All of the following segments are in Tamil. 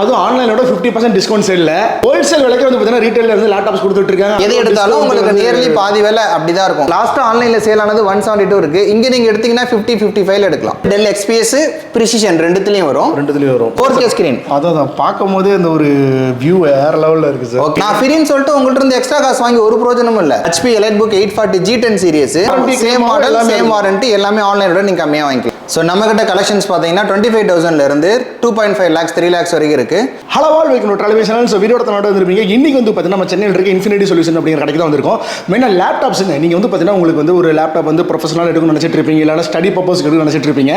அதுவும் ஆன்லைனோட ஃபிஃப்டி பர்சன்ட் டிஸ்கவுண்ட் சேல்ல ஹோல்சேல் விலைக்கு வந்து பார்த்தீங்கன்னா ரீட்டைல இருந்து லேப்டாப்ஸ் கொடுத்துட்டு இருக்காங்க. எது எடுத்தாலும் உங்களுக்கு நியர்லி பாதி விலை அப்படிதான் இருக்கும். லாஸ்ட் ஆன்லைன்ல சேல் ஆனது ஒன் செவன்டி டூ இருக்கு. இங்க நீங்க எடுத்தீங்கன்னா ஃபிஃப்டி ஃபிஃப்டி ஃபைவ் எடுக்கலாம். டெல் எக்ஸ்பிஎஸ் ப்ரிசிஷன் ரெண்டுத்துலயும் வரும். ரெண்டுத்துலயும் வரும். ஃபோர் கே ஸ்கிரீன் அதான் பார்க்கும் போதே அந்த ஒரு வியூ வேற லெவல்ல இருக்கு சார் ஓகே நான் ஃப்ரீன்னு சொல்லிட்டு உங்கள்ட்ட இருந்து எக்ஸ்ட்ரா காசு வாங்கி ஒரு பிரோஜனமும் இல்ல. HP elite book eight forty G ten series Warranty same model எல்லாமே சேம். வாரண்டி எல்லாமே ஆன்லைனோட நீங்க கம்மியா வாங்கிக்கலாம். ஸோ நம்ம கிட்ட கலெக்ஷன்ஸ் பார்த்தீங்கன்னா டுவெண்ட்டி ஃபைவ் தௌசண்ட்ல இருந்து two point five lakhs three lakhs வரைக்கும் இருக்கு. இருக்கு. ஹலவால் வைக்கணும் டெலிவிஷன் ஸோ வீடியோ தன்னோட வந்திருப்பீங்க. இன்னைக்கு வந்து பார்த்தீங்கன்னா நம்ம சென்னையில் இருக்க இன்ஃபினிட்டி சொல்யூஷன் அப்படிங்கிற கடைக்கு தான் வந்திருக்கோம். மெயினாக லேப்டாப்ஸுங்க நீங்கள் வந்து பார்த்தீங்கன்னா உங்களுக்கு வந்து ஒரு லேப்டாப் வந்து ப்ரொஃபஷனல் எடுக்கணும்னு நினச்சிட்டு இருப்பீங்க. இல்லைனா ஸ்டடி பர்பஸ் எடுக்கணும்னு நினச்சிட்டு இருப்பீங்க.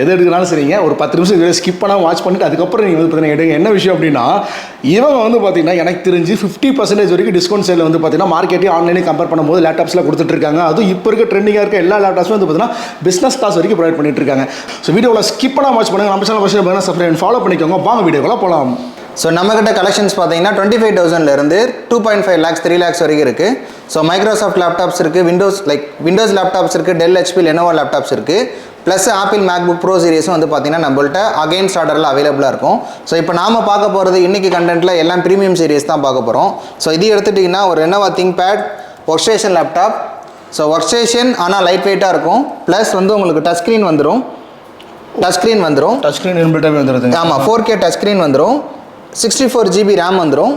எது எடுக்கனாலும் சரிங்க. ஒரு பத்து நிமிஷம் வீடியோ ஸ்கிப் பண்ணால் வாட்ச் பண்ணிட்டு அதுக்கப்புறம் நீங்கள் வந்து பார்த்தீங்கன்னா எடுங்க. என்ன விஷயம் அப்படின்னா இவங்க வந்து பார்த்தீங்கன்னா எனக்கு தெரிஞ்சு ஃபிஃப்டி பர்சன்டேஜ் வரைக்கும் டிஸ்கவுண்ட் சேல் வந்து பார்த்தீங்கன்னா மார்க்கெட்டே ஆன்லைனையும் கம்பேர் பண்ணும்போது லேப்டாப்ஸில் கொடுத்துட்டு இருக்காங்க. அதுவும் இப்போ இருக்க ட்ரெண்டிங்காக இருக்க எல்லா லேப்டாப்ஸும் வந்து பார்த்தீங்கன்னா பிஸ்னஸ் கிளாஸ் வரைக்கும் ப்ரொவைட் பண்ணிட்டு இருக்காங்க. ஸோ வீடியோவில் ஸ்கிப் பண்ணால் வாட்ச் பண்ணுங்கள் நம்ம சேனல் ஃபஸ்ட்டு பார்த்தீங்கன்னா சப்ஸ்கிரைப் ஃபாலோ பண்ணிக்கோங்க. வாங்க வீடியோக்குள்ள போகலாம் ஸோ நம்மக்கிட்ட கலெக்ஷன்ஸ் பார்த்தீங்கன்னா டுவெண்ட்டி ஃபைவ் தௌசண்ட்லேருந்து two point five lakhs three lakhs வரைக்கும் இருக்குது ஸோ மைக்ரோசாஃப்ட் லேப்டாப்ஸ் இருக்குது விண்டோஸ் லைக் விண்டோஸ் லேப்டாப்ஸ் இருக்குது டெல் ஹெச்பி லெனோவா லேப்டாப்ஸ் இருக்குது ப்ளஸ் ஆப்பிள் மேக்புக் ப்ரோ சீரிஸும் வந்து பார்த்தீங்கன்னா நம்மள்ட்ட அகைன்ஸ்ட் ஆர்டரில் அவைலபிளாக இருக்கும். ஸோ இப்போ நாம் பார்க்க போகிறது இன்னைக்கு கண்டென்ட்டில் எல்லாம் ப்ரீமியம் சீரிஸ் தான் பார்க்க போகிறோம் ஸோ இது எடுத்துட்டிங்கன்னா ஒரு Lenovo ThinkPad workstation laptop so workstation ஆனால் லைட் வெயிட்டாக இருக்கும். ப்ளஸ் வந்து உங்களுக்கு டச் ஸ்க்ரீன் வந்துடும் டச் ஸ்க்ரீன் வந்துடும் டச் ஸ்க்ரீன் இன்பில்ட்டாகவே வந்துடுதுங்க ஆமாம் ஃபோர் கே டச் ஸ்க்ரீன் வந்துடும் சிக்ஸ்டி ஃபோர் ஜிபி ரேம் வந்துடும்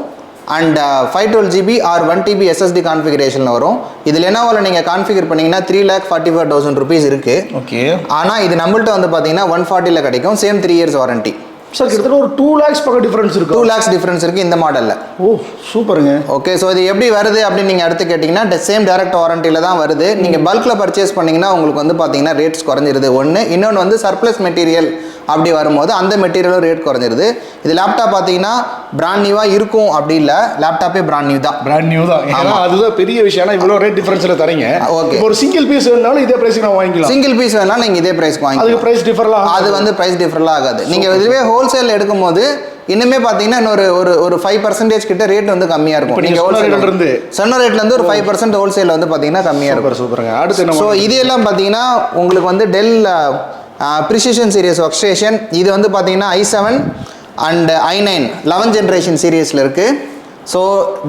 and five twelve GB or one TB SSD கான்ஃபிகரேஷனில் வரும். இதில் என்னவாவில் நீங்கள் கான்ஃபிகர் பண்ணீங்கன்னா three lakh forty four thousand rupees இருக்குது ஓகே ஆனால் இது நம்மள்ட்ட வந்து பார்த்தீங்கன்னா ஒன் ஃபார்ட்டியில் கிடைக்கும். Same three years warranty sir கிட்டத்தட்ட ஒரு டூ லேக்ஸ் பக்கம் டிஃபரன்ஸ் டூ இருக்கும் லேக்ஸ் டிஃப்ரென்ஸ் இருக்குது இந்த மாடலில் ஓ சூப்பருங்க. ஓகே ஸோ இது எப்படி வருது அப்படின்னு நீங்கள் அடுத்து கேட்டிங்கன்னா சேம் டேரக்ட் வாரண்டியில் தான் வருது. நீங்கள் பல்கில் பர்ச்சேஸ் பண்ணிங்கன்னா உங்களுக்கு வந்து பார்த்தீங்கன்னா ரேட்ஸ் குறைஞ்சிருது. ஒன்று இன்னொன்று வந்து சர்ப்ளஸ் மெட்டீரியல் அப்படி வரும்போது அந்த மெட்டீரியலும் ரேட் குறைஞ்சிருது. இது லேப்டாப் பார்த்தீங்கன்னா பிராண்ட் நியூவாக இருக்கும் அப்படி இல்லை. லேப்டாப்பே பிராண்ட் நியூ தான். பிராண்ட் நியூ தான். ஏன்னா அதுதான் பெரிய விஷயம். ஏன்னா இவ்வளோ ரேட் டிஃபரன்ஸில் தரீங்க. இப்போ ஒரு சிங்கிள் பீஸ் வேணாலும் இதே பிரைஸ்க்கு நான் வாங்கிக்கலாம். சிங்கிள் பீஸ் வேணாலும் நீங்கள் இதே ப்ரைஸ்க்கு வாங்கி அதுக்கு பிரைஸ் டிஃபர்லாம் அது வந்து ப்ரைஸ் டிஃபரெலாம் ஆகாது. நீங்கள் இதுவே ஹோல்சேல் எடுக்கும்போது இன்னுமே பார்த்தீங்கன்னா இன்னொரு ஒரு ஒரு ஃபைவ் பர்சன்டேஜ் கிட்ட ரேட் வந்து கம்மியாக இருக்கும். நீங்கள் ஹோல்சேல் இருந்து. சொன்ன ரேட்லேருந்து ஒரு ஃபைவ் பர்சன்ட் ஹோல்சேல் வந்து பார்த்தீங்கன்னா கம்மியாக இருக்கும். சூப்பர் சூப்பருங்க. அடுத்து ஸோ இது எல்லாம் பார்த்தீங்கன்னா உங்களுக்கு வந்து Dell precision series workstation இது வந்து பார்த்தீங்கன்னா I seven and I nine eleven generation சீரியஸில் இருக்குது so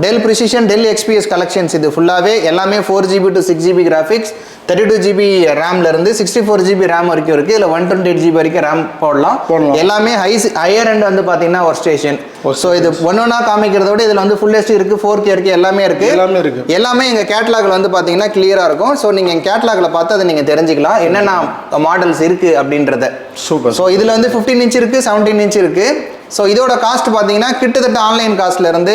Dell precision Dell XPS collections இது ஃபுல்லாகவே எல்லாமே four GB to six GB graphics thirty two GB ரேம்லேருந்து sixty four GB RAM வரைக்கும் இருக்குது இதில் ஒன் டுவெண்ட்டி எயிட் ஜிபி வரைக்கும் ரேம் போடலாம். எல்லாமே ஹை ஹையர் end வந்து பார்த்தீங்கன்னா ஒர்க் ஸ்டேஷன் ஸோ இது ஒன்று ஒன்றா காமிக்கிறத விட இதில் வந்து ஃபுல் ஹெச்டி இருக்குது ஃபோர் கே இருக்குது எல்லாமே இருக்குது எல்லாமே இருக்கு. எல்லாமே எங்கள் கேட்லாகில் வந்து பார்த்தீங்கன்னா கிளியராக இருக்கும். ஸோ நீங்கள் எங்கள் கேட்லாகில் பார்த்து அதை நீங்கள் தெரிஞ்சுக்கலாம். என்னென்ன மாடல்ஸ் இருக்குது அப்படின்றத. சூப்பர். ஸோ இதில் வந்து ஃபிஃப்டீன் இன்ச் இருக்குது செவன்டீன் இன்ச் இருக்குது ஸோ இதோட காஸ்ட் பார்த்தீங்கன்னா கிட்டத்தட்ட ஆன்லைன் காஸ்ட்ல இருந்து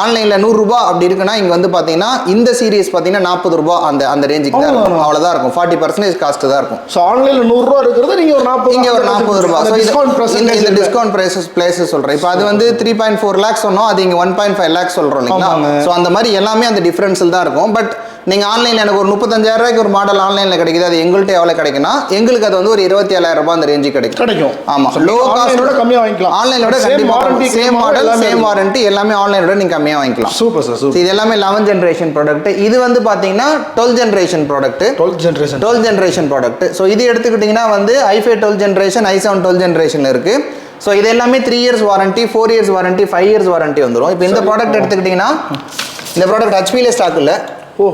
ஆன்லைனில் நூறுரூபா அப்படி இருக்குன்னா இங்கே வந்து பார்த்தீங்கன்னா இந்த சீரிஸ் பார்த்தீங்கன்னா நாற்பது ரூபா அந்த அந்த ரேஞ்சுக்கு தான் இருக்கும். அவ்வளவுதானா? அவ்வளோதான் இருக்கும். ஃபார்ட்டி பர்சன்டேஜ் காஸ்ட் தான் இருக்கும். ஸோ ஆன்லைனில் நூறுரூவா இருக்கிறது நீங்கள் ஒரு நாற்பது இங்கே ஒரு நாற்பது ரூபா. ஸோ டிஸ்கவுண்ட் இந்த இந்த டிஸ்கவுண்ட் ப்ரைஸஸ் பிளேசஸ் சொல்கிறேன் இப்போ அது வந்து த்ரீ பாயிண்ட் ஃபோர் லேக்ஸ் சொன்னோம். அது இங்கே ஒன் பாயிண்ட் ஃபைவ் லேக்ஸ் சொல்கிறோம் இல்லைங்களா. ஸோ அந்த மாதிரி எல்லாமே அந்த டிஃப்ரென்ஸில் தான் இருக்கும். பட் நீங்கள் ஆன்லைனில் எனக்கு ஒரு முப்பத்தஞ்சாயிரம் ரூபாய்க்கு ஒரு மாடல் ஆன்லைனில் கிடைக்குது அது எங்கள்கிட்ட எவ்வளோ கிடைக்குன்னா எங்களுக்கு அது வந்து ஒரு இருபத்தி ஏழாயிரம் ரூபாய் அந்த ரேஞ்சு கிடைக்கும். கிடைக்கும். ஆமா. So, லோ நீங்க காஸ்ட் ஆன்லைனோட கம்மியா வாங்கிக்கலாம். ஆன்லைனோட சேம் கண்டிப்பா warranty same model same warranty எல்லாமே ஆன்லைனோட நீங்க கம்மியா வாங்கிக்கலாம். சூப்பர் சார் இது எல்லாமே லெவன் ஜென்ரேஷன் ப்ராடக்ட் இது வந்து பாத்தீங்கன்னா twelve generation product twelfth generation twelve generation product so இது எடுத்துக்கிட்டிங்கன்னா வந்து I five twelve generation I seven twelve ஜென்ரேஷனில் இருக்கு. ஸோ இது எல்லாமே three years warranty four years warranty five years warranty வந்துடும் இப்போ இந்த ப்ராடக்ட் எடுத்துக்கிட்டிங்கன்னா இந்த ப்ராடக்ட் ஹெச்பியில் ஸ்டாக் இல்லை. ஓ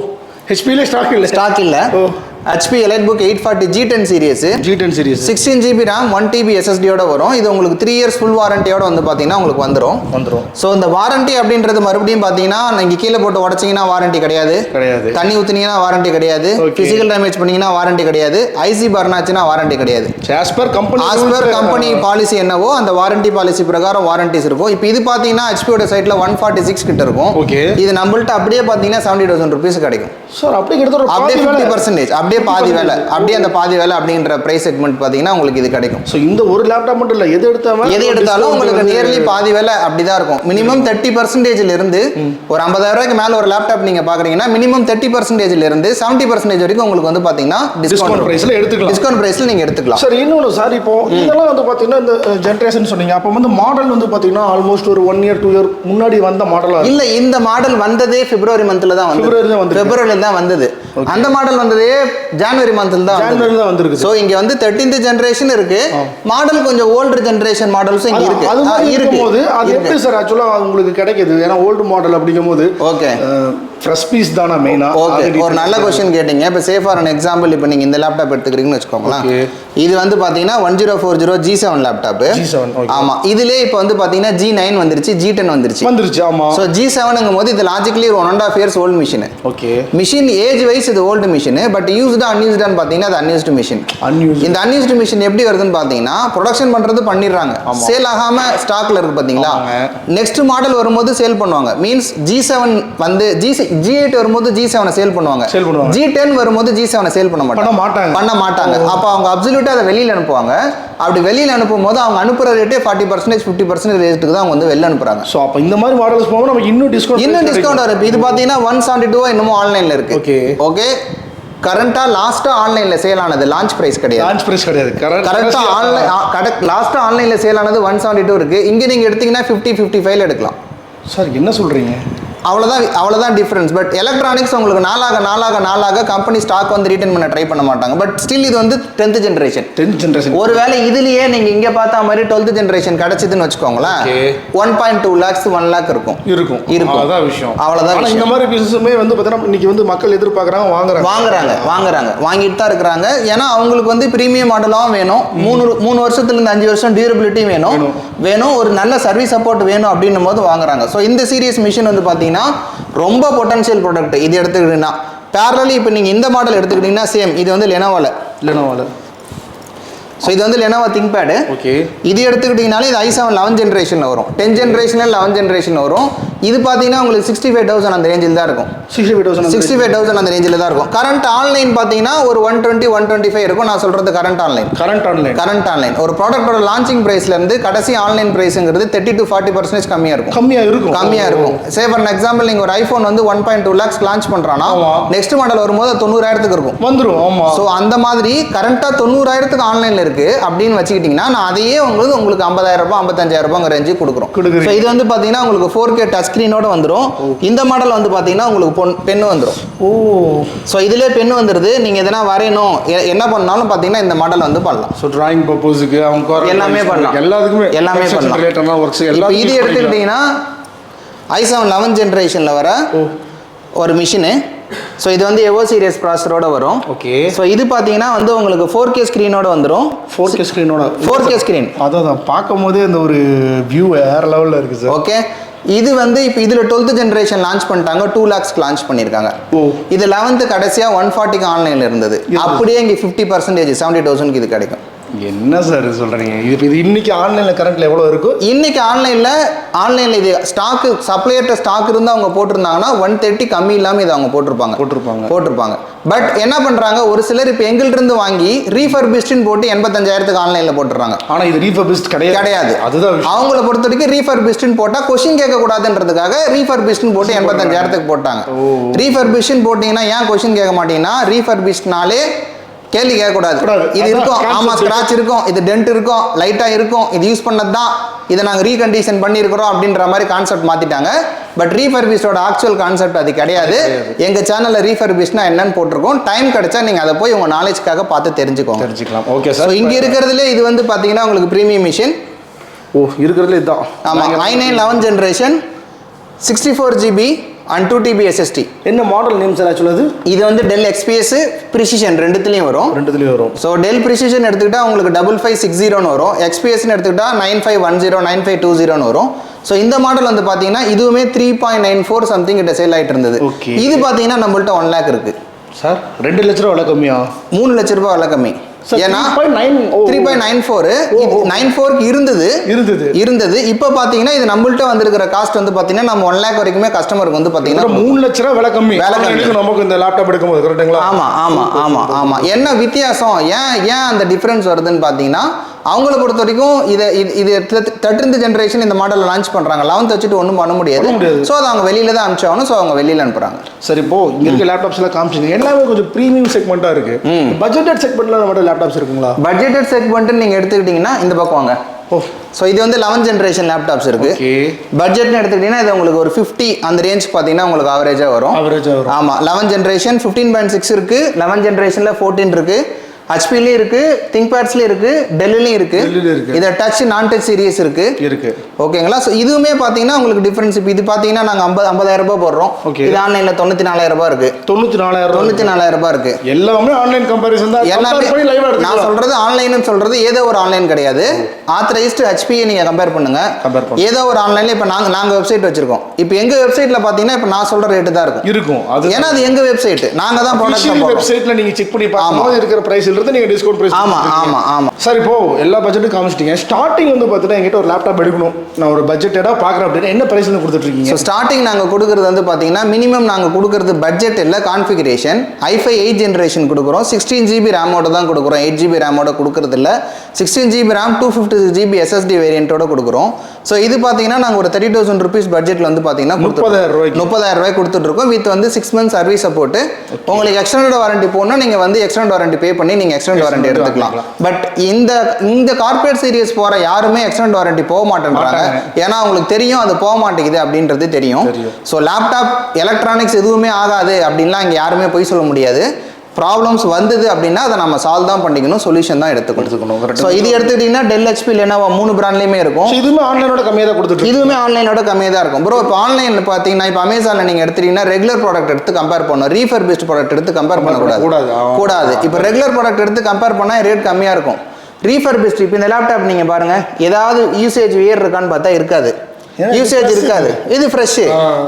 ஹெச்பியிலே ஸ்டாக் இல்லை ஸ்டாக் இல்லை ஓ. HP EliteBook eight forty G ten series G ten series sixteen GB RAM one TB எஸ்எஸ்டியோட வரும். இது உங்களுக்கு த்ரீ இயர்ஸ் ஃபுல் வாரண்டியோட வந்து பார்த்தீங்கன்னா உங்களுக்கு வந்துடும் வந்துடும் ஸோ இந்த வாரண்டி அப்படின்றது மறுபடியும் பார்த்தீங்கன்னா நீங்கள் கீழே போட்டு உடச்சிங்கன்னா வாரண்டி கிடையாது. கிடையாது. தண்ணி ஊற்றுனீங்கன்னா வாரண்டி கிடையாது. ஃபிசிக்கல் டேமேஜ் பண்ணீங்கன்னா வாரண்டி கிடையாது. ஐசி பர்னாச்சுன்னா வாரண்டி கிடையாது. As per company as per company policy என்னவோ அந்த வாரண்டி பாலிசி பிரகாரம் வாரண்டிஸ் இருக்கும். இப்போ இது பார்த்தீங்கன்னா ஹெச்பியோட சைட்டில் ஒன் ஃபார்ட்டி சிக்ஸ் கிட்ட இருக்கும். Okay. இது நம்மள்ட்ட அப்படியே பார்த்தீங்கன்னா செவன்டி தௌசண்ட் ருபீஸ் கிடைக்கும். சார் அப்படியே கிட்டத்தட்ட அப்படியே ஃபிஃப்டி. பர்சன்டேஜ் அப்படியே பாதி வேலை. அப்படியே அந்த பாதி வேலை அப்படின்ற பிரைஸ் செக்மெண்ட் பார்த்தீங்கன்னா உங்களுக்கு இது கிடைக்கும். ஸோ இந்த ஒரு லேப்டாப் மட்டும் இல்லை எது எடுத்தாலும் எது எடுத்தாலும் உங்களுக்கு நியர்லி பாதி விலை அப்படிதான் இருக்கும். மினிமம் தேர்ட்டி பர்சன்டேஜ்ல இருந்து ஒரு ஐம்பதாயிரம் ரூபாய்க்கு மேல ஒரு லேப்டாப் நீங்க பாக்குறீங்கன்னா மினிமம் தேர்ட்டி பர்சன்டேஜ்ல இருந்து செவன்ட்டி பர்சன்டேஜ் வரைக்கும் உங்களுக்கு வந்து பாத்தீங்கன்னா டிஸ்கவுண்ட் பிரைஸ்ல எடுத்துக்கலாம். டிஸ்கவுண்ட் பிரைஸ்ல நீங்க எடுத்துக்கலாம். சார் இன்னொன்று சார் இப்போ இதெல்லாம் வந்து பார்த்தீங்கன்னா இந்த ஜென்ரேஷன் சொன்னீங்க. அப்போ வந்து மாடல் வந்து பார்த்தீங்கன்னா ஆல்மோஸ்ட் ஒரு ஒன் இயர் டூ இயர் முன்னாடி வந்த மாடலாக இல்ல இந்த மாடல் வந்ததே பிப்ரவரி மந்த்ல தான் வந்து பிப்ரவரி தான். பிப்ரவரியில் தான் வந்தது. அந்த மாடல் வந்ததே ஜான்வரி மந்த்ல தான் ஜான்வரி தான் வந்திருக்கு ஸோ இங்க வந்து தேர்ட்டீன்த் ஜென்ரேஷன் இருக்கு. மாடல் கொஞ்சம் ஓல்டர் ஜென்ரேஷன் மாடல்ஸும் இங்க இருக்கு. அது இருக்கும்போது அது. எப்படி சார் ஆக்சுவலாக உங்களுக்கு கிடைக்குது? ஏன்னா ஓல்டு மாடல் அப்படிங்கும்போது ஓகே ஃப்ரெஷ் பீஸ் தானே மெயினாக ஓகே ஒரு நல்ல கொஸ்டின் கேட்டீங்க. இப்போ சேஃப் ஃபார் அன் எக்ஸாம்பிள் இப்போ நீங்கள் இந்த லேப்டாப் எடுத்துக்கிறீங்கன்னு வச்சுக்கோங்களேன். இது வந்து பார்த்தீங்கன்னா one zero four zero G seven laptop G7, okay. ஆமாம் இதுலேயே இப்போ வந்து பார்த்தீங்கன்னா ஜி நைன் வந்துருச்சு ஜி டென் வந்துருச்சு. வந்துருச்சு ஆமாம் ஸோ ஜி செவனுங்கும் போது இது லாஜிக்கலி ஒரு one and half years old machine okay machine age wise இது ஓல்டு மிஷின் பட் யூஸ்டு அன்யூஸ்டான்னு பார்த்தீங்கன்னா அது அன்யூஸ்டு மிஷின் அன்யூஸ் இந்த அன்யூஸ்டு மிஷின் எப்படி வருதுன்னு பார்த்தீங்கன்னா ப்ரொடக்ஷன் பண்ணுறது பண்ணிடுறாங்க. சேல் ஆகாம ஸ்டாக்ல இருக்கு பார்த்தீங்களா ஆமாங்க. நெக்ஸ்ட் மாடல் வரும்போது சேல் பண்ணுவாங்க. மீன்ஸ் ஜி செவன் வந்து ஜி ஜி எயிட் வரும்போது ஜி செவனை சேல் பண்ணுவாங்க. Sale பண்ணுவாங்க. ஜி டென் வரும்போது ஜி செவனை சேல் பண்ண மாட்டாங்க. பண்ண மாட்டாங்க. பண்ண மாட்டாங்க. அப்போ அவங்க அப்சல்யூட்டாக அதை வெளியில் அனுப்புவாங்க. அப்படி வெளியில் அனுப்பும் போது அவங்க அனுப்புற ரேட்டே ஃபார்ட்டி பர்சன்டேஜ் ஃபிஃப்டி பர்சன்டேஜ் ரேட்டுக்கு தான் அவங்க வந்து வெளில அனுப்புறாங்க. ஸோ அப்போ இந்த மாதிரி மாடல்ஸ் போகும்போது நமக்கு இன்னும் டிஸ்கவுண்ட் இன்னும் டிஸ்கவுண்ட் இப்போ இது பார்த்தீங்கன்னா ஒன் செவன்டி டூ இன்னமும் ஆன்லைனில் இருக்கு. Okay. ஓகே கரண்ட்டாக லாஸ்ட்டாக ஆன்லைனில் சேல் ஆனது. லான்ச் ப்ரைஸ் கிடையாது. லான்ச் பிரைஸ் கிடையாது. கரெக்டாக ஆன்லைன் கரெக்ட் லாஸ்ட்டாக ஆன்லைனில் சேல் ஆனது ஒன் செவன்டி டூ இருக்குது இங்கே நீங்கள் எடுத்தீங்கன்னா ஃபிஃப்டி ஃபிஃப்டி ஃபைவ் எடுக்கலாம். சார் என்ன சொல்கிறீங்க அவ்வளோதான் அவ்வளோதான் டிஃப்ரென்ஸ் பட் எலக்ட்ரானிக்ஸ் உங்களுக்கு நாளாக நாளாக நாளாக கம்பெனி ஸ்டாக் வந்து ரீட்டன் பண்ண ட்ரை பண்ண மாட்டாங்க. பட் ஸ்டில் இது வந்து டென்த் ஜென்ரேஷன் டென்த் ஜென்ரேஷன் ஒருவேளை இதுலயே நீங்க இங்க பார்த்த மாதிரி டுவெல்த் ஜென்ரேஷன் கிடைச்சதுன்னு வச்சுக்கோங்களேன். One point two lakhs one lakh இருக்கும். இருக்கும். இருக்கும். அதான் விஷயம். விஷயம். இந்த மாதிரி பிசினஸுமே வந்து பார்த்தீங்கன்னா இன்னைக்கு வந்து மக்கள் எதிர்பார்க்குறாங்க வாங்குறாங்க. வாங்குறாங்க வாங்குறாங்க. வாங்கிட்டு தான் இருக்கிறாங்க. ஏன்னா அவங்களுக்கு வந்து பிரீமியம் மாடலாகவும் வேணும். மூணு மூணு வருஷத்துல இருந்து அஞ்சு வருஷம் டியூரபிலிட்டி வேணும். வேணும். வேணும் ஒரு நல்ல சர்வீஸ் சப்போர்ட் வேணும் அப்படின்னும் போது வாங்குறாங்க. ஸோ இந்த சீரியஸ் மிஷின் வந்து பார்த்தீங்கன்னா ரொம்ப பொட்டன்ஷியல் ப்ராடக்ட் இது எடுத்துக்கிட்டீங்கன்னா பேரலி இப்போ நீங்கள் இந்த மாடல் எடுத்துக்கிட்டீங்கன்னா சேம் இது வந்து லெனோவால லெனோவாவில் ஸோ இது வந்து லெனோவா திங்க் பேடு ஓகே இது எடுத்துக்கிட்டிங்கனாலே இது ஐ செவன் லெவன் ஜென்ரேஷனில் வரும். டென் ஜென்ரேஷனில் லெவன் ஜென்ரேஷனில் வரும். இது பார்த்தீங்கன்னா உங்களுக்கு சிக்ஸ்டி ஃபைவ் தௌசண்ட் அந்த ரேஞ்சில் தான் இருக்கும். Sixty five thousand sixty five thousand அந்த ரேஞ்சில் தான் இருக்கும். கரண்ட் ஆன்லைன் பார்த்தீங்கன்னா ஒரு one twenty one twenty five இருக்கும். நான் சொல்கிறது current online current online current online ஒரு ப்ராடக்ட்டோட லான்ச்சிங் ப்ரைஸ்லேருந்து கடைசி ஆன்லைன் ப்ரைஸுங்கிறது தேர்ட்டி டு ஃபார்ட்டி பர்சன்டேஜ் கம்மியாக இருக்கும். கம்மியாக இருக்கும். கம்மியாக இருக்கும். சே ஃபார் எக்ஸாம்பிள் நீங்கள் ஒரு ஐஃபோன் வந்து one point two lakhs launch பண்ணுறான்னா. நெக்ஸ்ட் மாடல் வரும்போது தொண்ணூறாயிரத்துக்கு இருக்கும். வந்துரும் ஆமா. ஸோ அந்த மாதிரி கரண்ட்டாக தொண்ணூறாயிரத்துக்கு ஆன்லைனில் இருக்குது அப்படின்னு வச்சுக்கிட்டிங்கன்னா நான் அதையே உங்களுக்கு உங்களுக்கு ஐம்பதாயிரம் ரூபாய் ஐம்பத்தஞ்சாயிரம் ரூபாய் ரேஞ்சு கொடுக்குறோம். ஸோ இது வந்து பார்த்தீங்கன்னா உங்களுக்கு ஃபோர் கே டச் ஸ்க்ரீனோட வந்துடும் இந்த மாடல் வந்து பார்த்தீங்கன்னா உங்களுக்கு பொன் பென் வந்துடும் ஓ. ஸோ இதிலே பென் வந்துடுது நீங்கள் எதனா வரையணும். என்ன பண்ணாலும் பார்த்தீங்கன்னா இந்த மாடல் வந்து பண்ணலாம். ஸோ டிராயிங் பர்பஸுக்கு அவங்க எல்லாமே பண்ணலாம். எல்லாத்துக்குமே எல்லாமே பண்ணலாம். ஒர்க்ஸ் எல்லாமே இது எடுத்துக்கிட்டிங்கன்னா ஐ செவன் லெவன் ஜென்ரேஷனில் வர ஒரு மிஷினு ஸோ இது வந்து எவோ சீரியஸ் ப்ராசரோட வரும். ஓகே ஸோ இது பார்த்தீங்கன்னா வந்து உங்களுக்கு ஃபோர் கே ஸ்க்ரீனோட வந்துடும் ஃபோர் கே ஸ்க்ரீனோட ஃபோர் கே ஸ்க்ரீன் அதான் பார்க்கும் போதே அந்த ஒரு வியூ வேற லெவலில் இருக்கு சார் ஓகே இது வந்து இப்போ இதில் டுவெல்த் ஜென்ரேஷன் லான்ச் பண்ணிட்டாங்க. டூ லேக்ஸ்க்கு லான்ச் பண்ணியிருக்காங்க. ஓ. இது லெவன்த்து கடைசியாக ஒன் ஃபார்ட்டிக்கு ஆன்லைனில் இருந்தது. அப்படியே இங்கே ஃபிஃப்டி பர்சன்டேஜ் செவன்ட்டி தௌசண்ட்க்கு இது கிடைக்கும். என்ன சார் சொல்றீங்க? இது இது இன்னைக்கு ஆன்லைன்ல கரண்ட்ல எவ்வளவு இருக்கும் இன்னைக்கு ஆன்லைனில் ஆன்லைனில் இது ஸ்டாக்கு சப்ளையர்ட்ட ஸ்டாக் இருந்து அவங்க போட்டிருந்தாங்கன்னா ஒன் தேர்ட்டி கம்மி இல்லாமல் இது அவங்க போட்டிருப்பாங்க. போட்டிருப்பாங்க. போட்டிருப்பாங்க. பட் என்ன பண்ணுறாங்க ஒரு சிலர் இப்போ எங்கள்ட்ட இருந்து வாங்கி ரீஃபர்பிஸ்டின்னு போட்டு எண்பத்தஞ்சாயிரத்துக்கு ஆன்லைனில் போட்டுறாங்க ஆனா இது ரீஃபர்பிஸ்ட் கிடையாது. கிடையாது. அதுதான் அவங்கள பொறுத்த வரைக்கும் ரீஃபர்பிஸ்ட்னு போட்டால் கொஷின் கேட்கக்கூடாதுன்றதுக்காக ரீஃபர்பிஸ்ட்னு போட்டு எண்பத்தஞ்சாயிரத்துக்கு போட்டாங்க. ரீஃபர்பிஸ்ட்னு போட்டிங்கன்னா ஏன் கொஷின் கேட்க மாட்டீங்கன்னா ரீஃபர்பிஸ்ட்னாலே கேள்வி கேட்கக்கூடாது. கூடாது. இது இருக்கும். ஆமாம் ஸ்க்ராட்ச் இருக்கும். இது டென்ட் இருக்கும். லைட்டாக இருக்கும். இது யூஸ் பண்ணது தான் இதை நாங்கள் ரீகண்டிஷன் பண்ணியிருக்கிறோம் அப்படின்ற மாதிரி கான்செப்ட் மாற்றிட்டாங்க பட் ரீஃபர்பிஸ்டோட ஆக்சுவல் கான்செப்ட் அது கிடையாது. எங்கள் சேனலில் ரீஃபர்பிஸ்ட்னா என்னன்னு போட்டிருக்கோம். டைம் கிடைச்சா நீங்கள் அதை போய் உங்கள் நாலேஜ்க்காக பார்த்து தெரிஞ்சுக்கோங்க. தெரிஞ்சுக்கலாம். ஓகே சார் இங்கே இருக்கிறதுலே இது வந்து பார்த்தீங்கன்னா உங்களுக்கு ப்ரீமியம் மிஷின் ஓ இருக்கிறதுல இதுதான் ஆமாம் I nine eleven generation sixty four GB and two TB SSD என்ன மாடல் நேம் சார் ஆக்சுவலாக அது இது வந்து டெல் எக்ஸ்பிஎஸ் ப்ரிசிஷன் ரெண்டுத்துலேயும் வரும். ரெண்டுத்துலயும் வரும். ஸோ டெல் ப்ரிசிஷன் எடுத்துக்கிட்டா உங்களுக்கு டபுள் ஃபைவ் சிக்ஸ் ஜீரோன்னு வரும். எக்ஸ்பிஎஸ்னு எடுத்துக்கிட்டா nine five one zero nine five two ஜீரோன்னு வரும். ஸோ இந்த மாடல் வந்து பார்த்தீங்கன்னா இதுவுமே three point nine four something கிட்ட சேல் ஆகிட்டு இருந்தது. இது பார்த்தீங்கன்னா நம்மள்ட்ட ஒன் லேக் இருக்கு. சார் ரெண்டு லட்ச ரூபா விலை கம்மியா? மூணு லட்ச ரூபாய் விலை கம்மி. ஏன்னா 3.9 ஓ. Three point nine four nine ஃபோருக்கு இருந்தது. இருந்தது. இருந்தது. இப்போ பார்த்தீங்கன்னா இது நம்மள்ட்ட வந்திருக்கிற காஸ்ட் வந்து பார்த்தீங்கன்னா நம்ம ஒன் லேக் வரைக்குமே கஸ்டமருக்கு வந்து பார்த்தீங்கன்னா மூணு லட்ச ரூபா விலை கம்மி. விலை கம்மி. நமக்கு இந்த லேப்டாப் எடுக்கும்போது கரெக்டுங்களா ஆமா ஆமா ஆமா ஆமா. என்ன வித்தியாசம்? ஏன் ஏன் அந்த டிஃபரன்ஸ் வருதுன்னு பார்த்தீங்கன்னா அவங்கள பொறுத்த வரைக்கும் இதை இது தேர்ட்டின்த் ஜென்ரேஷன் இந்த மாடலில் லான்ச் பண்ணுறாங்க லெவன்த் வச்சுட்டு ஒன்றும் பண்ண முடியாது. ஸோ அதை அவங்க வெளியில தான் அனுப்பிச்சாகணும். ஸோ அவங்க வெளியில அனுப்புறாங்க. சரி இப்போ இங்க இருக்க லேப்டாப்ஸ் எல்லாம் காமிச்சிங்க எல்லாமே கொஞ்சம் ப்ரீமியம் செக்மெண்ட்டா இருக்கு. பட்ஜெட்டட் செக்மெண்ட்ல நம்மகிட்ட லேப்டாப்ஸ் இருக்குங்களா? பட்ஜெட்டட் செக்மெண்ட்னு நீங்கள் எடுத்துக்கிட்டிங்கன்னா இந்த பக்கம் வாங்க. ஓ. ஸோ இது வந்து லெவன் ஜென்ரேஷன் லேப்டாப்ஸ் இருக்கு. பட்ஜெட்னு எடுத்துக்கிட்டீங்கன்னா இது உங்களுக்கு ஒரு ஃபிஃப்டி அந்த ரேஞ்ச் பார்த்தீங்கன்னா உங்களுக்கு ஆவரேஜாக வரும். ஆவரேஜாக வரும். ஆமாம் eleven generation fifteen point six இருக்கு. லெவன் ஜென்ரேஷனில் ஃபோர்டீன் இருக்கு. ஹச்பிலையும் இருக்கு இருக்கு டெல்லிலையும் இருக்கு. டெல்லிலையும் இருக்கு. இதை டச் நான் டச் சீரியஸ் இருக்கு. இருக்கு ஓகேங்களா ஸோ இதுவுமே பார்த்தீங்கன்னா உங்களுக்கு டிஃபரன்ஸ் இப்போ இது பார்த்தீங்கன்னா நாங்கள் ஐம்பது ஐம்பதாயிரம் ரூபாய் போடுறோம். இது ஆன்லைனில் தொண்ணூற்றி நாலாயிரம் ரூபாய் இருக்கு. தொண்ணூற்றி நாலாயிரம் தொண்ணூற்றி நாலாயிரம் ரூபாய் இருக்கு. எல்லாமே ஆன்லைன் கம்பேரிசன் தான். எல்லாமே நான் சொல்றது ஆன்லைன் சொல்றது ஏதோ ஒரு ஆன்லைன் கிடையாது. ஆத்தரைஸ்டு ஹெச்பியை நீங்க கம்பேர் பண்ணுங்க. ஏதோ ஒரு ஆன்லைன்ல இப்போ நாங்க நாங்க வெப்சைட் வச்சிருக்கோம். இப்போ எங்க வெப்சைட்ல பாத்தீங்கன்னா இப்போ நான் சொல்ற ரேட்டு தான் இருக்கும் இருக்கும். அது ஏன்னா அது எங்க வெப்சைட் நாங்க தான் ப்ராடக்ட் வெப்சைட்ல நீங்க செக் பண்ணி பார்க்கும்போது இருக்கிற பிரைஸ்ல இருந்து நீங்க டிஸ்கவுண்ட் பிரைஸ் ஆமா ஆமா ஆமா. சார் இப்போ எல்லா பட்ஜெட்டும் காமிச்சிட்டீங்க. ஸ்டார்டிங் வந்து பார்த்தீங்கன்னா என்கிட்ட ஒரு லேப்டாப் எடுக்கணும். நான் ஒரு பட்ஜெட்டடாக பார்க்குறேன் அப்படின்னா என்ன பிரைஸ்ல கொடுத்துட்டு ஸோ ஸ்டார்டிங் நாங்கள் கொடுக்குறது வந்து பார்த்தீங்கன்னா மினிமம் நாங்கள் கொடுக்குறது பட்ஜெட் இல்லை configuration I five eight generation கொடுக்குறோம். சிக்ஸ்டீன் ஜிபி ரேமோட தான் கொடுக்குறோம். எயிட் ஜிபி ரேமோட கொடுக்குறது இல்லை. Sixteen GB RAM two fifty GB SSD வேரியண்ட்டோட கொடுக்குறோம். ஸோ இது பார்த்தீங்கன்னா நாங்கள் ஒரு தேர்ட்டி தௌசண்ட் ருபீஸ் பட்ஜெட்டில் வந்து பார்த்தீங்கன்னா முப்பதாயிரம் ரூபாய்க்கு. முப்பதாயிரம் ரூபாய் கொடுத்துட்ருக்கோம் வித் வந்து சிக்ஸ் மந்த்ஸ் சர்வீஸ் சப்போர்ட் உங்களுக்கு எக்ஸ்டெண்டட் வாரண்டி போனால் நீங்கள் வந்து எக்ஸ்டெண்ட் வாரண்டி பே பண்ணி நீங்கள் எக்ஸ்டெண்ட் வாரண்டி எடுத்துக்கலாம். பட் இந்த இந்த கார்பரேட் சீரியஸ் போகிற யாருமே எக்ஸ்டெண்ட் வாரண்டி போக மாட்டேன்றாங்க. ஏன்னா அவங்களுக்கு தெரியும் அது போக மாட்டேங்குது அப்படின்றது தெரியும். தெரியும். ஸோ லேப்டாப் எலக்ட்ரானிக்ஸ் எதுவுமே ஆகாது அப்படின்லாம் இங்கே யாருமே போய் சொல்ல முடியாது. ப்ராப்ளம்ஸ் வந்தது அப்படின்னா அதை நம்ம சால்வ் தான் பண்ணிக்கணும் சொல்யூஷன் தான் correct. ஸோ இது எடுத்துக்கிட்டிங்கன்னா டெல் ஹெச்பி லெனோவா மூணு பிராண்ட்லேயுமே இருக்கும். இதுவுமே ஆன்லைனோட கம்மியாக தான் கொடுத்துட்டு இதுவுமே ஆன்லைனோட கம்மியாக தான் இருக்கும். ப்ரோ இப்போ ஆன்லைனில் பார்த்தீங்கன்னா இப்போ அமேசானில் நீங்கள் எடுத்துட்டீங்கன்னா ரெகுலர் ப்ராடக்ட் எடுத்து கம்பேர் பண்ணணும். ரீஃபர் பெஸ்ட் ப்ராடக்ட் எடுத்து கம்பேர் பண்ணக்கூடாது. கூடாது, இப்போ ரெகுலர் ப்ராடக்ட் எடுத்து கம்பேர் பண்ணால் ரேட் கம்மியாக இருக்கும். ரீஃபர் பெஸ்ட் இப்போ இந்த லேப்டாப் நீங்கள் பாருங்கள் ஏதாவது யூசேஜ் வேர் இருக்கான்னு பார்த்தா இருக்காது. யூசேஜ். இருக்காது. இது ஃப்ரெஷ்ஷு.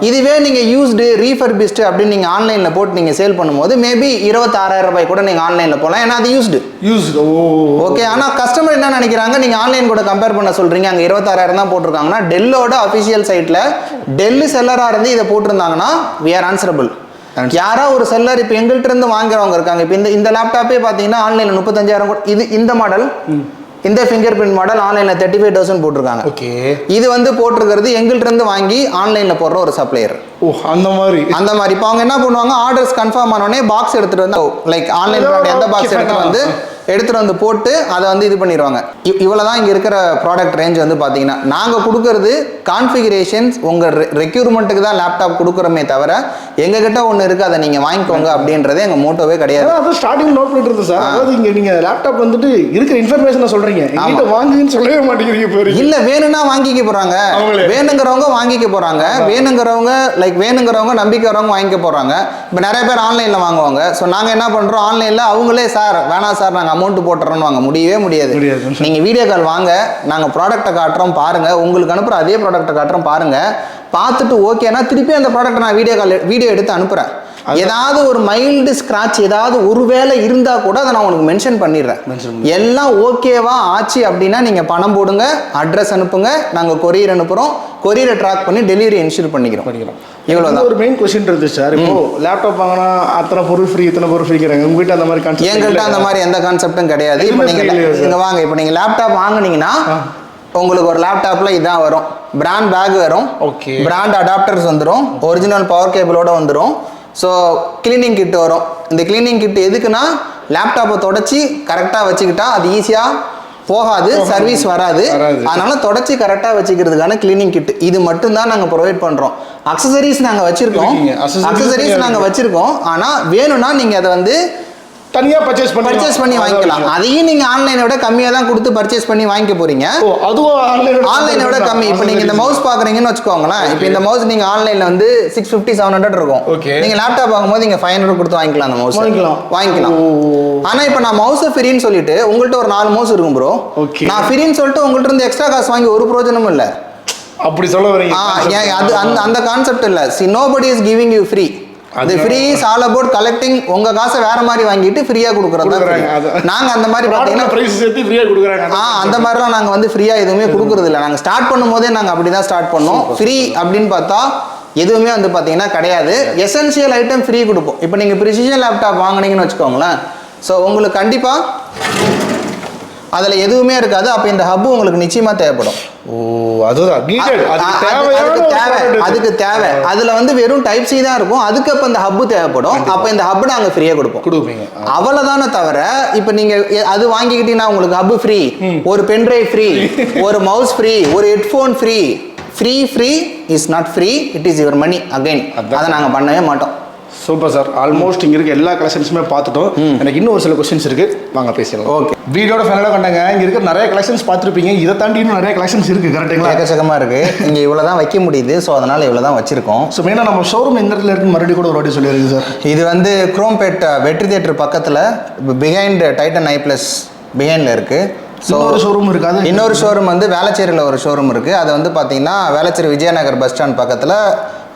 இதுவே நீங்கள் யூஸ்டு ரீஃபர் பெஸ்ட் அப்படின்னு நீங்கள் ஆன்லைனில் போட்டு நீங்கள் சேல் பண்ணும்போது மேபி இருபத்தாறாயிரம் ரூபாய் கூட நீங்கள் ஆன்லைனில் போகலாம் ஏன்னா அது யூஸ்டு யூஸ் ஓ ஓகே ஆனால் கஸ்டமர் என்ன நினைக்கிறாங்க? நீங்கள் ஆன்லைன் கூட கம்பேர் பண்ண சொல்கிறீங்க அங்கே இருபத்தாறாயிரம் தான் போட்டிருக்காங்கன்னா டெல்லோட அஃபிஷியல் சைட்டில் டெல்லு செல்லராக இருந்து இதை போட்டிருந்தாங்கன்னா we are answerable. யாரோ ஒரு செல்லர் இப்போ எங்கள்கிட்ட இருந்து வாங்குறவங்க இருக்காங்க. இப்போ இந்த இந்த லேப்டாப்பே பார்த்தீங்கன்னா ஆன்லைனில் முப்பத்தஞ்சாயிரம் கூட இது இந்த மாடல் இந்த ஃபிங்கர் பிரிண்ட் மாடல் ஆன்லைனில் தேர்ட்டி ஃபைவ் தௌசண்ட் போட்டிருக்காங்க. ஓகே. இது வந்து போட்டிருக்கிறது எங்கள்கிட்ட இருந்து வாங்கி ஆன்லைனில் போடுற ஒரு சப்ளையர் ஓ அந்த மாதிரி. அந்த மாதிரி. இப்போ அவங்க என்ன பண்ணுவாங்க? ஆர்டர்ஸ் கன்ஃபார்ம் ஆனோடனே பாக்ஸ் எடுத்துட்டு வந்து லைக் ஆன்லைன் எந்த பாக்ஸ் எடுத்துட்டு வந்து எடுத்துட்டு வந்து போட்டு அதை வந்து இது பண்ணிடுவாங்க. இவ்வளோ தான் இங்கே இருக்கிற ப்ராடக்ட் ரேஞ்ச் வந்து பார்த்தீங்கன்னா நாங்கள் கொடுக்கறது கான்ஃபிகரேஷன்ஸ் உங்கள் ரெக்யூர்மெண்ட்டுக்கு தான் லேப்டாப் கொடுக்குறோமே தவிர எங்ககிட்ட ஒன்று இருக்குது அதை நீங்கள் வாங்கிக்கோங்க அப்படின்றதே எங்கள் மோட்டோவே கிடையாது. அது ஸ்டார்டிங் நோட் பண்ணிட்டு சார் அதாவது இங்க நீங்க லேப்டாப் வந்துட்டு இருக்கிற இன்ஃபர்மேஷனை சொல்றீங்க. என்கிட்ட வாங்குன்னு சொல்லவே மாட்டேங்கிறீங்க இல்ல வேணும்னா வாங்கிக்க அவங்களே. வேணுங்கிறவங்க வாங்கிக்க போறாங்க. வேணுங்கிறவங்க லைக் வேணுங்கிறவங்க நம்பிக்கை வரவங்க வாங்கிக்க போறாங்க. இப்போ நிறைய பேர் ஆன்லைன்ல வாங்குவாங்க. ஸோ நாங்க என்ன பண்றோம் ஆன்லைன்ல அவங்களே சார் வேணாம் சார் நாங்க அமௌண்ட் போட்டுறோம்னு வாங்க முடியவே முடியாது. முடியாது. நீங்க வீடியோ கால் வாங்க நாங்க ப்ராடக்ட்டை காட்டுறோம் பாருங்க. உங்களுக்கு அனுப்புற அதே ப்ராடக்ட்டை காட்டுறோம் பாருங்க. பார்த்துட்டு ஓகேனா திருப்பி அந்த ப்ராடக்ட்டை நான் வீடியோ கால் வீடியோ எடுத்து அனுப்புறேன். ஏதாவது ஒரு மைல்டு ஸ்கிராட்ச் ஏதாவது ஒரு வேலை இருந்தா கூட அதை நான் உனக்கு மென்ஷன் பண்ணிடுறேன். எல்லாம் ஓகேவா ஆச்சு அப்படின்னா நீங்க பணம் போடுங்க அட்ரஸ் அனுப்புங்க நாங்க கொரியர் அனுப்புறோம். கொரியரை ட்ராக் பண்ணி டெலிவரி இன்ஷூர் பண்ணிக்கிறோம். பண்ணிக்கிறோம். இது ஒரு மெயின் கொஸ்டின் இருந்துச்சு சார் இப்போ லேப்டாப் வாங்கினா அத்தனை பொருள் ஃப்ரீ இத்தனை பொருள் ஃப்ரீங்கிறாங்க உங்ககிட்ட அந்த மாதிரி கான்செப்ட் எங்கள்கிட்ட அந்த மாதிரி எந்த கான்செப்டும் கிடையாது. இப்போ எதுவுமே நீங்க தெரியலையா சார்? இங்க வாங்க. இப்போ நீங்க லேப்டாப் வாங்குனீங்கன்னா உங்களுக்கு ஒரு லேப்டாப்ல இதான் வரும். பிராண்ட் பேக் வரும். Okay. பிராண்ட் அடாப்டர்ஸ் வந்துடும் ஒரிஜினல் பவர் கேபிளோட வந்துடும் ஸோ கிளீனிங் கிட் வரும். இந்த கிளீனிங் கிட் எதுக்குன்னா லேப்டாப்பை தொடச்சி கரெக்டாக வச்சுக்கிட்டா அது ஈஸியாக போகாது சர்வீஸ் வராது. அதனால தொடச்சி கரெக்டாக வச்சுக்கிறதுக்கான கிளீனிங் கிட் இது மட்டும் தான் நாங்கள் ப்ரொவைட் பண்ணுறோம் அக்சசரிஸ் நாங்கள் வச்சிருக்கோம் அக்சசரிஸ் நாங்கள். வச்சிருக்கோம். ஆனால் வேணும்னா நீங்கள் அதை வந்து தனியா பர்ச்சேஸ் பண்ணி பர்ச்சேஸ் பண்ணி வாங்கிக்கலாம். அதையும் நீங்க ஆன்லைனை விட கம்மியாக தான் கொடுத்து பர்ச்சேஸ் பண்ணி வாங்கிக்க போறீங்க. ஓ அதுவும் ஆன்லைன் ஆன்லைனை விட கம்மி. இப்போ நீங்க இந்த மவுஸ் பாக்குறீங்கன்னு வச்சுக்கோங்களேன். இப்போ இந்த மவுஸ் நீங்க ஆன்லைன்ல வந்து சிக்ஸ் ஃபிஃப்டி செவன் ஹண்ட்ரட் இருக்கும். Okay. நீங்க லேப்டாப் வாங்கும்போது நீங்க ஃபைவ் ஹண்ட்ரட் கொடுத்து வாங்கிக்கலாம் அந்த மவுஸ் வாங்கிக்கலாம். வாங்கிக்கலாம். ஆனா இப்போ நான் மவுஸ் ஃப்ரீன்னு சொல்லிட்டு உங்கள்ட்ட ஒரு நாலு மவுஸ் இருக்கும் ப்ரோ. நான் ஃப்ரீன்னு சொல்லிட்டு உங்கள்ட்ட இருந்து எக்ஸ்ட்ரா காசு வாங்கி ஒரு பிரயோஜனமும் இல்லை. அப்படி சொல்ல வரீங்க அது அந்த அந்த கான்செப்ட் இல்லை. See nobody is giving you free அது free is all about collecting உங்க காசை வேற மாதிரி வாங்கிட்டு ஃப்ரீயா கொடுக்குறது நாங்க அந்த மாதிரி பாத்தீங்கன்னா பிரைஸ் சேர்த்து ஃப்ரீயா கொடுக்குறாங்க ஆ அந்த மாதிரிலாம் நாங்கள் வந்து ஃப்ரீயாக எதுவுமே கொடுக்குறது இல்லை. நாங்கள் ஸ்டார்ட் பண்ணும்போதே நாங்கள் அப்படி தான் ஸ்டார்ட் பண்ணோம் ஃப்ரீ அப்படின்னு பார்த்தா எதுவுமே வந்து பார்த்தீங்கன்னா கிடையாது. எசென்ஷியல் ஐட்டம் ஃப்ரீ கொடுப்போம். இப்போ நீங்கள் ப்ரிசிஷன் லேப்டாப் வாங்குனீங்கன்னு வச்சுக்கோங்களேன். ஸோ உங்களுக்கு கண்டிப்பாக அதில் எதுவுமே இருக்காது அப்போ இந்த ஹப் உங்களுக்கு நிச்சயமாக தேவைப்படும். ஓ அதுதான். தேவை. அதுக்கு தேவை. அதில் வந்து வெறும் டைப் சி தான் இருக்கும். அதுக்கு அப்போ இந்த ஹப்பு தேவைப்படும். அப்போ இந்த ஹப்பு நாங்கள் ஃப்ரீயாக கொடுப்போம். கொடுப்பீங்க. அவ்வளவுதானே தவிர இப்போ நீங்க எ- அது வாங்கிக்கிட்டீங்கன்னா உங்களுக்கு ஹப் ஃப்ரீ ஒரு பென்ட்ரைவ் ஃப்ரீ ஒரு மவுஸ் ஃப்ரீ ஒரு headphone free free free is not free it is your money again. அதை நாங்கள் பண்ணவே மாட்டோம். Super sir. ஆல்மோஸ்ட் இங்க இருக்க எல்லா கலெக்ஷன்ஸுமே பார்த்துட்டோம். எனக்கு இன்னும் ஒரு சில கொஸ்டின்ஸ் இருக்கு. வாங்க பேசலாம் Okay. வீடியோட ஃபைனலாக கண்டாங்க இங்க இருக்க நிறைய கலெக்ஷன்ஸ் பார்த்துருப்பீங்க. இதை தாண்டி இன்னும் நிறைய கலெக்ஷன்ஸ் இருக்கு கரெக்டுங்களா ஏக்கச்சக்கமா இருக்கு. இங்க இவ்வளவு தான் வைக்க முடியுது. ஸோ அதனால இவ்வளவு தான் வச்சிருக்கோம் ஸோ மெயினாக நம்ம ஷோரூம் எந்த இடத்துல இருக்குன்னு மறுபடியும் கூட ஒரு வாட்டி சொல்லியிருக்கு சார். இது வந்து குரோம்பேட் வெற்றி தியேட்டர் பக்கத்துல பிஹைண்ட் டைட்டன் ஐ பிளஸ் பிஹைண்ட்ல இருக்கு. ஸோ இன்னொரு ஷோரூம் இருக்காது இன்னொரு ஷோரூம் வந்து வேளச்சேரியில் ஒரு ஷோரூம் இருக்குது அது வந்து பார்த்தீங்கன்னா வேளச்சேரி விஜயநகர் பஸ் ஸ்டாண்ட் பக்கத்தில்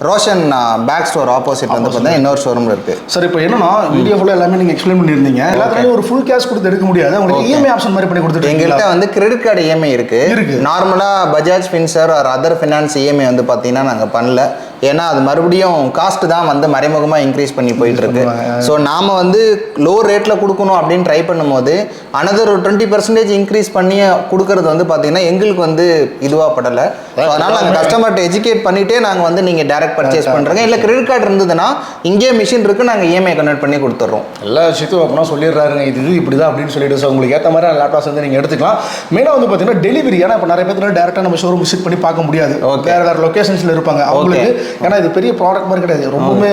ரோஷன் பேக் ஸ்டோர் ஆப்போசிட் வந்து பார்த்தீங்கன்னா இன்னொரு ஷோரூம் இருக்குது சார் இப்போ என்னன்னா வீடியோ ஃபுல்லாக எல்லாமே நீங்கள் எக்ஸ்பிளைன் பண்ணியிருந்தீங்க. எல்லாத்துலையும் ஒரு ஃபுல் கேஷ் கொடுத்து எடுக்க முடியாது. உங்களுக்கு இஎம்ஐ ஆப்ஷன் மாதிரி பண்ணி எங்கள்கிட்ட கொடுத்துருக்கீங்களா வந்து கிரெடிட் கார்டு இஎம்ஐ இருக்கு. இருக்கு. நார்மலாக Bajaj Finserv or other finance EMI வந்து பார்த்தீங்கன்னா நாங்கள் பண்ணல. ஏன்னா அது மறுபடியும் காஸ்ட் தான் வந்து மறைமுகமாக இன்க்ரீஸ் பண்ணி போயிட்டு இருக்கு. ஸோ நாம வந்து லோ ரேட்டில் கொடுக்கணும் அப்படின்னு ட்ரை பண்ணும்போது அனதர் ஒரு டுவெண்ட்டி பர்சன்டேஜ் இன்க்ரீஸ் பண்ணி கொடுக்கறது வந்து பார்த்தீங்கன்னா எங்களுக்கு வந்து இதுவாக படலை. ஸோ அதனால் நாங்கள் கஸ்டமர்கிட்ட எஜுகேட் பண்ணிட்டே நாங்கள் வந்து நீங்கள் டேரக்ட் பர்ச்சேஸ் பண்ணுறங்க இல்லை கிரெடிட் கார்டு இருந்ததுன்னா இங்கேயே மிஷின் இருக்கு நாங்கள் இஎம்ஐ கன்வெர்ட் பண்ணி கொடுத்துட்றோம் எல்லா விஷயத்தையும் அப்படின்னா சொல்லிடுறாருங்க. இது இது இப்படி தான் அப்படின்னு சொல்லிட்டு ஸோ உங்களுக்கு ஏற்ற மாதிரி லேப்டாப்ஸ் வந்து நீங்கள் எடுத்துக்கலாம். மெயினாக வந்து பார்த்தீங்கன்னா டெலிவரி ஏன்னா இப்போ நிறைய பேர் டேரெக்டாக நம்ம ஷோரூம் விசிட் பண்ணி பார்க்க முடியாது. வேறு வேறு லொக்கேஷன்ஸில் இருப்பாங்க. அவங்களுக்கு ஏன்னா இது பெரிய ப்ராடக்ட் மாதிரி கிடையாது. ரொம்பவுமே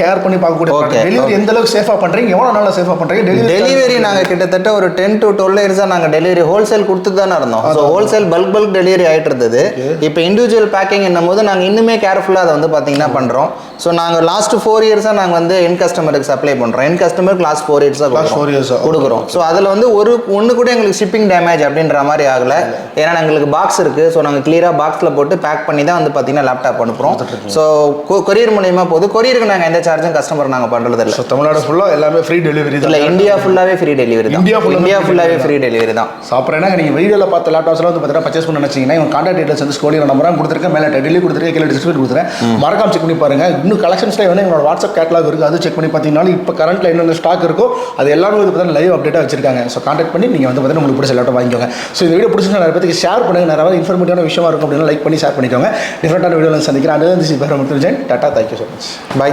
கேர் பண்ணி பார்க்கக்கூடிய. டெலிவரி எந்த அளவுக்கு சேஃபாக பண்ணுறீங்க எவ்வளோ நாளில் சேஃபாக பண்ணுறீங்க டெலிவரி நாங்கள் கிட்டத்தட்ட ஒரு டென் டு டுவெல் இயர்ஸாக நாங்கள் டெலிவரி ஹோல்சேல் கொடுத்துட்டு தானே இருந்தோம். So wholesale bulk bulk delivery ஆகிட்டு இருந்தது. இப்போ இண்டிவிஜுவல் பேக்கிங் என்னும் போது நாங்கள் இன்னுமே கேர்ஃபுல்லாக அதை வந்து பார்த்தீங்கன்னா பண்ணுறோம் ஸோ நாங்கள் லாஸ்ட் ஃபோர் இயர்ஸாக நாங்கள் வந்து என் கஸ்டமருக்கு சப்ளை பண்ணுறோம் என் கஸ்டமருக்கு லாஸ்ட் ஃபோர் இயர்ஸாக years ஆ. கொடுக்குறோம். ஸோ அதில் வந்து ஒரு ஒன்று கூட எங்களுக்கு ஷிப்பிங் டேமேஜ் அப்படின்ற மாதிரி ஆகலை. ஏன்னா எங்களுக்கு பாக்ஸ் இருக்குது ஸோ நாங்கள் கிளியராக பாக்ஸில் போட்டு பேக் பண்ணி தான் வந்து பார்த்தீங்கன்னா லேப்டாப் அனுப்புகிறோம் ஸோ கொரியர் மூலியமா போகுது. கொரியருக்கு நாங்கள் எந்த சார்ஜும் கஸ்டமர் நாங்கள் பண்ணுறது இல்லை. ஸோ தமிழ்நாடு ஃபுல்லாக எல்லாமே ஃப்ரீ டெலிவரி இல்ல இந்தியா ஃபுல்லாவே ஃப்ரீ டெலிவரி தான். India India delivery free delivery தான். என்ன நீங்கள் வீடியோவில் பார்த்த லேப்டாப்ஸ்லாம் வந்து பார்த்தீங்கன்னா பர்ச்சேஸ் பண்ண நினச்சிங்கன்னா இவங்க கான்டாக்ட் டீட்டெயில்ஸ் வந்து ஸ்கோலியில் நம்பராக கொடுத்துருக்கேன் மேலே டைட்டிலே கொடுத்துருக்கேன் கீழே டிஸ்கிரிப்ஷன் கொடுத்துருக்கேன். மறக்காம செக் பண்ணி பாருங்க. இன்னும் கலெக்ஷன்ஸ்ல வந்து எங்களோட வாட்ஸ்அப் கேட்லாக் இருக்குது அது செக் பண்ணி பார்த்தீங்கன்னா இப்போ கரண்ட்டில் என்னென்ன ஸ்டாக் இருக்கோ அது எல்லாமே வந்து பார்த்தீங்கன்னா லைவ் அப்டேட்டாக வச்சிருக்காங்க. ஸோ கான்டாக்ட் பண்ணி நீங்கள் வந்து பார்த்தீங்கன்னா உங்களுக்கு பிடிச்ச லேப்டாப் வாங்கிக்கோங்க. ஸோ இந்த வீடியோ பிடிச்சிருந்தா நிறைய பேருக்கு ஷேர் பண்ணுங்க. நிறைய இன்ஃபர்மேட்டிவான விஷயமா இருக்கும் அப்படின்னா லைக் பண்ணி ஷேர் பண்ணிக்கோங்க. டிஃப்ரெண்டான வீடியோவில் சந்திக்கிறேன். சி பேர் tata thank you so much bye